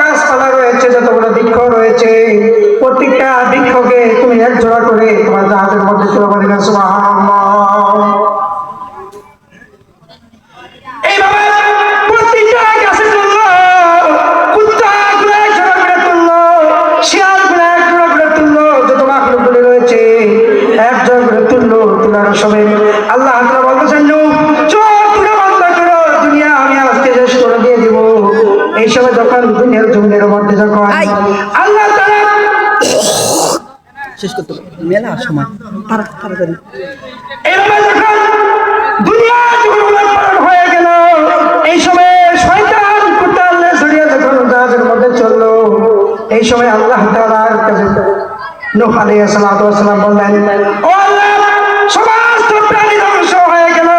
গাছপালা রয়েছে, যতগুলো বৃক্ষ রয়েছে, প্রত্যেকটা বৃক্ষকে তুমি এক জোড়া করে তোমার জাহাজের মধ্যে তুলে বলি না এই সময় যখন দুনিয়ার জমিনের মধ্যে যখন আল্লাহ তাআলা শেষ করতে মেলা সময়। তারা তাড়াতাড়ি এভাবে যখন দুনিয়া হয়ে গেল এই সময় শয়তান কুত্তার লেজ যখন জাহাজের মধ্যে চলল এই সময় আল্লাহ তাআলার কাছে নূহ আলাইহিস সালাম বললেন ও আল্লাহ সমস্ত প্রাণী ধ্বংস হয়ে গেল।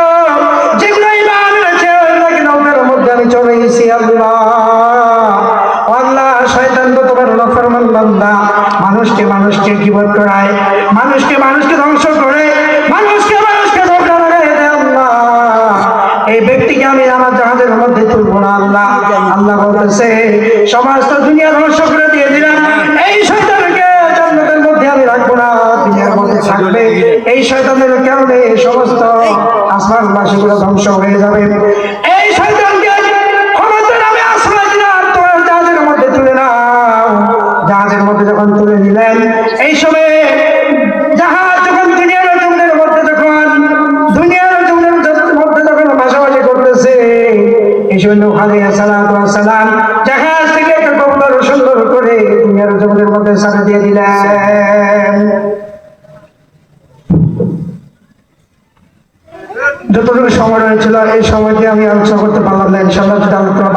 মানুষকে মানুষকে জীবন করায়? মানুষকে মানুষকে ধ্বংস করে। মানুষকে মানুষকে এই ব্যক্তিকে আমি আমার জাহাজের মধ্যে তুলবো না আল্লাহ। আল্লাহ বলতেছে, সমস্ত দুনিয়া ধ্বংস করে দিয়ে দিলাম। এই শয়তানকে জান্নাতের মধ্যে আমি রাখব না। দুনিয়ার মধ্যে থাকবে। এই শয়তানের কারণে এই সমস্ত আসমানবাসীগুলো ধ্বংস হয়ে যাবে। তুলে নিলেন এই সময় যখন দুনিয়ার মধ্যে যখন, দুনিয়ার মধ্যে যখন পাশাপাশি করতেছে, এই সময় সালাম জাহাজ থেকে একটা সুন্দর করে দুনিয়ার মধ্যে দিয়ে দিলেন। যতটুকু সময় রয়েছিল, এই সময়টি আমি আলোচনা করতে পারলাম না, ইনশাআল্লাহ যদি আলোচনা